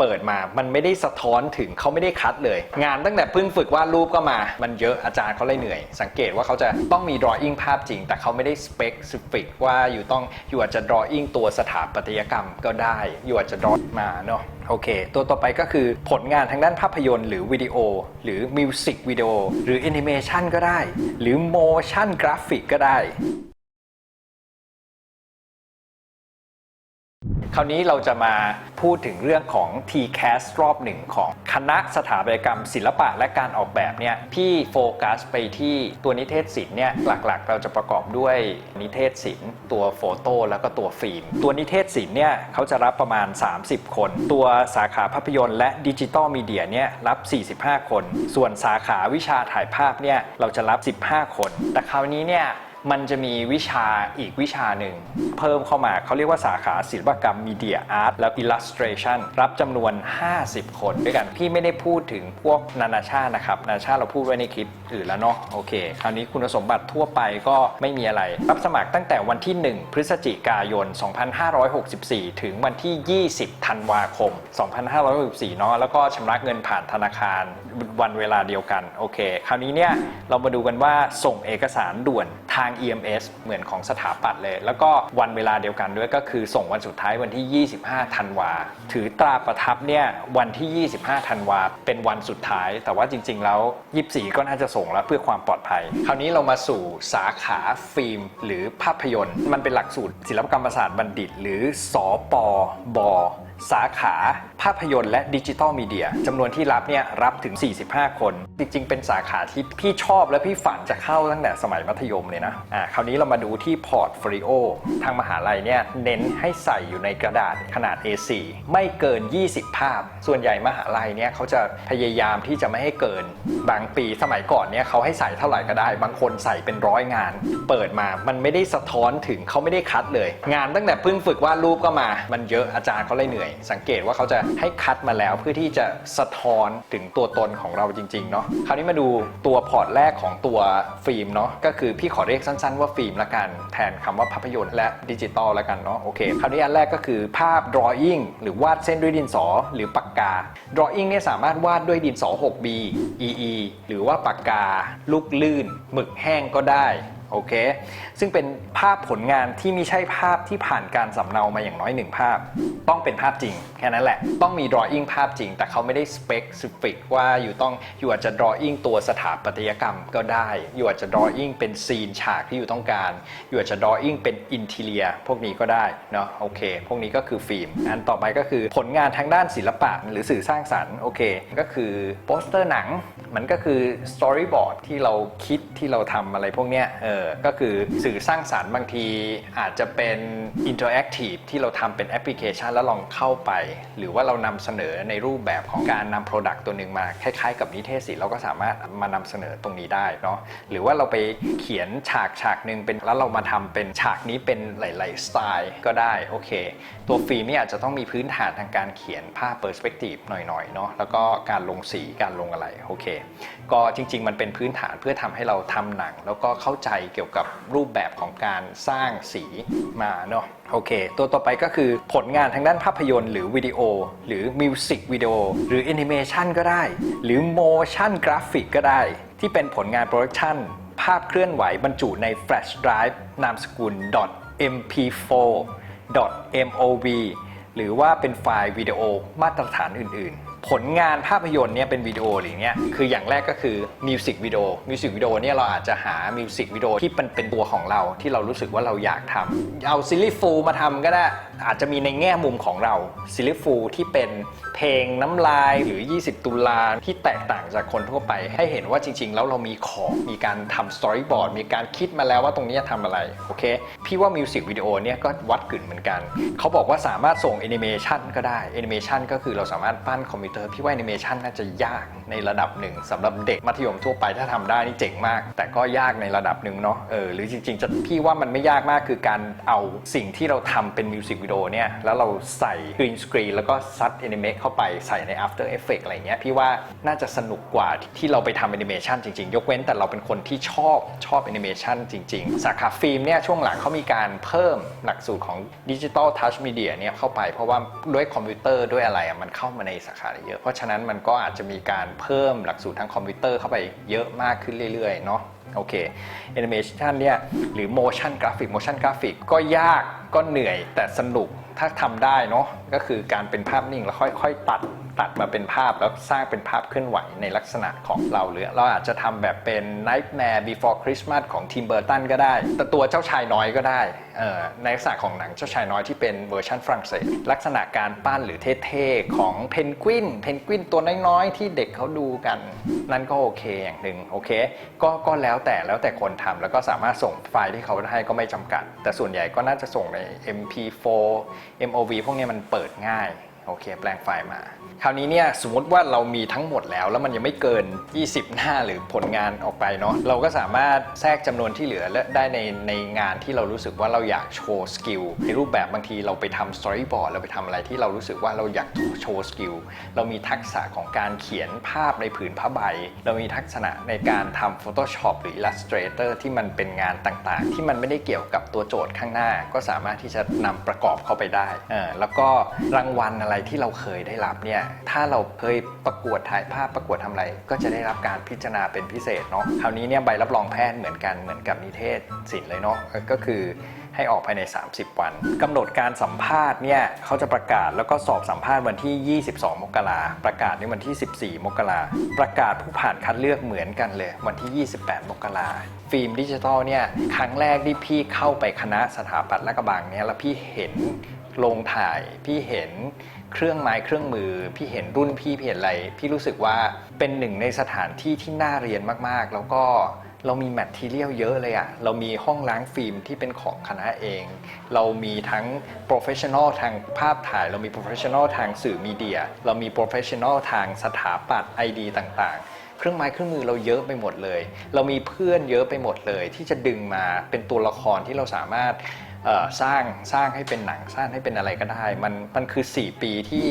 เปิดมา มันไม่ได้สะท้อนถึงเขาไม่ได้คัดเลย งานตั้งแต่เพิ่งฝึกวาดรูปก็มา มันเยอะอาจารย์เขาเลยเหนื่อย สังเกตว่าเขาจะต้องมี drawing ภาพจริง แต่เขาไม่ได้ specific ว่าอยู่ต้องอยู่อาจจะ drawing ตัวสถาปัตยกรรมก็ได้ อยู่อาจจะ draw มาเนาะโอเค ตัวต่อไปก็คือผลงานทางด้านภาพยนตร์หรือวิดีโอ หรือมิวสิกวิดีโอหรือแอนิเมชันก็ได้ หรือ motion graphic ก็ได้ คราวนี้เราจะมาพูดถึงเรื่องของ TCAS รอบหนึ่งของคณะสถาปัตยกรรม ศิลปะและการออกแบบเนี่ยพี่โฟกัสไปที่ตัวนิเทศศิลป์เนี่ยหลักๆ เราจะประกอบด้วยนิเทศศิลป์ตัวโฟโต้แล้วก็ตัวฟิล์ม ตัวนิเทศศิลป์เนี่ยเขาจะรับประมาณ 30 คน ตัวสาขาภาพยนตร์และดิจิตอลมีเดียเนี่ยรับ 45 คน ส่วนสาขาวิชาถ่ายภาพเนี่ยเราจะรับ 15 คน แต่คราวนี้เนี่ย มันจะมีวิชาอีกวิชาหนึ่ง เพิ่มเข้ามาเขาเรียกว่าสาขาศิลปกรรมมีเดียอาร์ตและ illustration รับจำนวน 50 คนด้วยกัน พี่ไม่ได้พูดถึงพวกนานาชาตินะครับ นานาชาติเราพูดไว้ในคลิปอื่นแล้วเนาะโอเค คราวนี้คุณสมบัติทั่วไปก็ไม่มีอะไร รับสมัครตั้งแต่วันที่ 1 พฤศจิกายน 2564 ถึงวันที่ 20 ธันวาคม 2564เนาะแล้วก็ชำระเงินผ่านธนาคารวันเวลาเดียวกันโอเค คราวนี้เนี่ยเรามาดูกันว่าส่งเอกสารด่วนทาง EMS เหมือนของสถาปัตย์เลย แล้วก็วันเวลาเดียวกันด้วยก็คือส่งวันสุดท้ายวันที่ 25 ธันวา ถือตราประทับเนี่ยวันที่ 25 ธันวา เป็นวันสุดท้าย แต่ว่าจริง ๆ แล้ว 24 ก็น่าจะส่งแล้วเพื่อความปลอดภัย คราวนี้เรามาสู่สาขาฟิล์ม หรือภาพยนตร์ มันเป็นหลักสูตรศิลปกรรมศาสตร์บัณฑิต หรือสอปบสาขาภาพยนตร์และดิจิตอลมีเดียจำนวนที่รับเนี่ยรับถึง 45 คน จริง ๆ เป็นสาขาที่พี่ชอบและพี่ฝันจะเข้าตั้งแต่สมัยมัธยมเลยนะอ่าคราวนี้เรามาดูที่พอร์ตโฟลิโอทางมหาลัยเนี่ยเน้นให้ใส่อยู่ในกระดาษขนาด A4 ไม่เกิน 20 ภาพ ส่วนใหญ่มหาลัยเนี่ยเขาจะพยายามที่จะไม่ให้เกิน บางปีสมัยก่อนเนี่ยเขาให้ใส่เท่าไหร่ก็ได้ บางคนใส่เป็นร้อยงาน เปิดมามันไม่ได้สะท้อนถึงเขาไม่ได้คัดเลย งานตั้งแต่เพิ่งฝึกวาดรูปก็มา มันเยอะอาจารย์เขาเลยเหนื่อย สังเกตว่าเขาจะให้คัดมาแล้วเพื่อที่จะสะท้อนถึงตัวตนของเราจริงๆเนาะคราวนี้มาดูตัวพอร์ตแรกของตัวฟิล์มเนาะก็คือพี่ขอเรียกสั้น ๆ ว่าฟิล์มละกัน แทนคำว่าภาพยนตร์และดิจิตอลละกันเนาะโอเคคราวนี้อันแรกก็คือภาพ drawing หรือวาดเส้นด้วยดินสอ หรือปากกา drawing เนี่ยสามารถวาดด้วยดินสอ 6B EE หรือว่าปากกา ลูกลื่นหมึกแห้งก็ได้ โอเค ซึ่งเป็นภาพผลงานที่ไม่ใช่ภาพที่ผ่านการสำเนามาอย่างน้อยหนึ่งภาพ ต้องเป็นภาพจริง แค่นั้นแหละ ต้องมี drawing ภาพจริง แต่เขาไม่ได้ specific ว่าอยู่ต้องอยู่อาจจะ drawing ตัวสถาปัตยกรรมก็ได้ อยู่อาจจะ drawing เป็นซีนฉากที่อยู่ต้องการ อยู่อาจจะ drawing เป็น interior พวกนี้ก็ได้เนาะโอเค พวกนี้ก็คือฟิล์ม อันต่อไปก็คือผลงานทางด้านศิลปะหรือสื่อสร้างสรรค์โอเคก็คือโปสเตอร์หนังมันก็คือ storyboard ที่เราคิดที่เราทำอะไรพวกเนี้ยเออก็คือสื่อสร้างสารรค์บางทีอาจจะเป็น interactive ที่เราทำเป็นแอปพลิเคชันแล้วลองเข้าไป หรือว่าเรานำเสนอในรูปแบบของการนำ Product ตัวหนึ่งมา คล้ายๆ กับนิเทศศิลป์เราก็สามารถมานำเสนอตรงนี้ได้เนาะหรือว่าเราไปเขียนฉากฉากหนึ่งเป็นแล้วเรามาทำเป็นฉากนี้เป็นหลายๆสไตล์ก็ได้โอเค ตัวฟิล์มนี่อาจจะต้องมีพื้นฐานทางการเขียนภาพเปอร์สเปกทีฟหน่อยๆเนาะแล้วก็การลงสีการลงอะไรโอเค ก็จริง ๆ มันเป็นพื้นฐานเพื่อทำให้เราทำหนัง แล้วก็เข้าใจเกี่ยวกับรูปแบบของการสร้างสีมาเนาะโอเค ตัวต่อไปก็คือผลงานทางด้านภาพยนตร์หรือวิดีโอ หรือมิวสิกวิดีโอหรือแอนิเมชันก็ได้ หรือ motion graphic ก็ได้ ที่เป็นผลงานโปรดักชันภาพเคลื่อนไหวบรรจุใน flash drive นามสกุล .mp4 .mov หรือว่าเป็นไฟล์วิดีโอมาตรฐานอื่น ๆ ผลงานภาพยนตร์เนี่ยเป็นวิดีโอหรือเนี้ยคืออย่างแรกก็คือมิวสิกวิดีโอมิวสิกวิดีโอเนี่ยเราอาจจะหามิวสิกวิดีโอที่เป็นเป็นตัวของเราที่เรารู้สึกว่าเราอยากทำเอาซิลลี่ฟูมาทำก็ได้อาจจะมีในแง่มุมของเราซิลลี่ฟูที่เป็นเพลงน้ำลายหรือ 20 ตุลาที่แตกต่างจากคนทั่วไป ให้เห็นว่าจริง ๆ แล้วเรามีของมีการทำสตอรี่บอร์ดมีการคิดมาแล้วว่าตรงนี้จะทำอะไรโอเคพี่ว่ามิวสิกวิดีโอเนี่ยก็วัดกึ่นเหมือนกันเขาบอกว่าสามารถส่งแอนิเมชันก็ได้แอนิเมชันก็คือเราสามารถปั้นคอมพิเตอร์พี่ว่าแอนิเมชันน่าจะยากในระดับหนึ่งสำหรับเด็กมัธยมทั่วไปถ้าทำได้นี่เจ๋งมาก แต่ก็ยากในระดับหนึ่งเนาะเออหรือจริงๆจะพี่ว่ามันไม่ยากมากคือการเอาสิ่งที่เราทำเป็นมิวสิกวิดีโอเนี่ยแล้วเราใส่กรีนสกรีนแล้วก็ซัดแอนิเมตเข้าไปใส่ใน After Effects อะไรเงี้ยพี่ว่าน่าจะสนุกกว่าที่เราไปทำแอนิเมชันจริงๆ ยกเว้นแต่เราเป็นคนที่ชอบชอบแอนิเมชันจริง ๆ สาขาฟิล์มเนี่ยช่วงหลังเขามีการเพิ่มหลักสูตรของดิจิ t a ลทัชมีเดียเนี่ยเข้าไปเพราะว่าด้วยคอมพิวเตอร์ด้วยอะไรมันเข้ามาในสาขาเยอะ เพราะฉะนั้นมันก็อาจจะมีการเพิ่มหลักสูตรทางคอมพิวเตอร์เข้าไปเยอะมากขึ้นเรื่อยๆเนาะโอเคแอนิเมชันเนี่ยหรือ motion graphic motion graphic ก็ยากก็เหนื่อยแต่สนุกถ้าทำได้เนาะก็คือการเป็นภาพนิ่งแล้วค่อยๆ ตัด ตัดมาเป็นภาพแล้วสร้างเป็นภาพเคลื่อนไหวในลักษณะของเราหรือเราอาจจะทำแบบเป็น Nightmare Before Christmas ของทีมเบอร์ตันก็ได้ แต่ตัวเจ้าชายน้อยก็ได้ในลักษณะของหนังเจ้าชายน้อยที่เป็นเวอร์ชันฝรั่งเศส ลักษณะการปั้นหรือเท่ๆของเพนกวินเพนกวินตัวน้อยๆที่เด็กเขาดูกัน นั่นก็โอเคอย่างหนึ่งโอเคก็ก็แล้วแต่แล้วแต่คนทำแล้วก็สามารถส่งไฟล์ที่เขาให้ก็ไม่จำกัด แต่ส่วนใหญ่ก็น่าจะส่งใน MP4 MOV พวกนี้มันเปิดง่าย โอเค แปลงไฟล์มา คราวนี้เนี่ยสมมติว่าเรามีทั้งหมดแล้ว แล้วมันยังไม่เกิน 20 หน้าหรือผลงานออกไปเนาะเราก็สามารถแทรกจำนวนที่เหลือและได้ในในงานที่เรารู้สึกว่าเราอยากโชว์สกิลในรูปแบบบางทีเราไปทำสตอรี่บอร์ดเราไปทำอะไรที่เรารู้สึกว่าเราอยากโชว์สกิลเรามีทักษะของการเขียนภาพในผืนผ้าใบ เรามีทักษะในการทำ Photoshop หรือ Illustrator ที่มันเป็นงานต่างๆ ที่มันไม่ได้เกี่ยวกับตัวโจทย์ข้างหน้า ก็สามารถที่จะนำประกอบเข้าไปได้เออแล้วก็รางวัลอะไรที่เราเคยได้รับเนี่ยถ้าเราเคยประกวดถ่ายภาพประกวดทำอะไร ก็จะได้รับการพิจารณาเป็นพิเศษเนาะคราวนี้เนี่ยใบรับรองแพทย์เหมือนกันเหมือนกับนิเทศศิลป์เลยเนาะก็คือให้ออกภายใน 30 วันกำหนดการสัมภาษณ์เนี่ยเขาจะประกาศแล้วก็สอบสัมภาษณ์วันที่ 22 มกราประกาศในวันที่ 14 มกราประกาศผู้ผ่านคัดเลือกเหมือนกันเลย วันที่ 28 มกราฟิล์มดิจิทัลเนี่ยครั้งแรกที่พี่เข้าไปคณะสถาปัตย์และกระบังเนี่ยแล้วพี่เห็น โรงถ่ายพี่เห็นเครื่องไม้เครื่องมือ พี่เห็นรุ่นพี่พี่เห็นอะไร พี่รู้สึกว่าเป็นหนึ่งในสถานที่ที่น่าเรียนมากๆ แล้วก็เรามีแมททีเรียลเยอะเลยอะเรามีห้องล้างฟิล์มที่เป็นของคณะเอง เรามีทั้งโปรเฟชชั่นอลทางภาพถ่าย เรามีโปรเฟชชั่นอลทางสื่อมีเดีย เรามีโปรเฟชชั่นอลทางสถาปัตย์ไอดีต่างๆเครื่องไม้เครื่องมือเราเยอะไปหมดเลย เรามีเพื่อนเยอะไปหมดเลย ที่จะดึงมาเป็นตัวละครที่เราสามารถ สร้างสร้างให้เป็นหนังสร้างให้เป็นอะไรก็ได้ มันมันคือ 4 ปีที่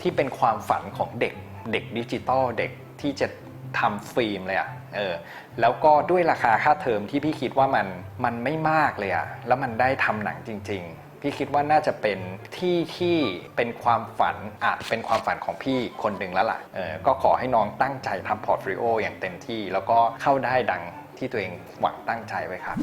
ที่เป็นความฝันของเด็กเด็กดิจิตอลเด็กที่จะทำฟิล์มเลยอะ่ะเออแล้วก็ด้วยราคาค่าเทอมที่พี่คิดว่ามันมันไม่มากเลยอะ่ะแล้วมันได้ทำหนังจริง ๆ พี่คิดว่าน่าจะเป็นที่ที่เป็นความฝันอาจเป็นความฝันของพี่คนหนึ่งแล้วล่ะเออก็ขอให้น้องตั้งใจทำพอร์ตฟลิโออย่างเต็มที่ แล้วก็เข้าได้ดังที่ตัวเองหวังตั้งใจไว้ครับ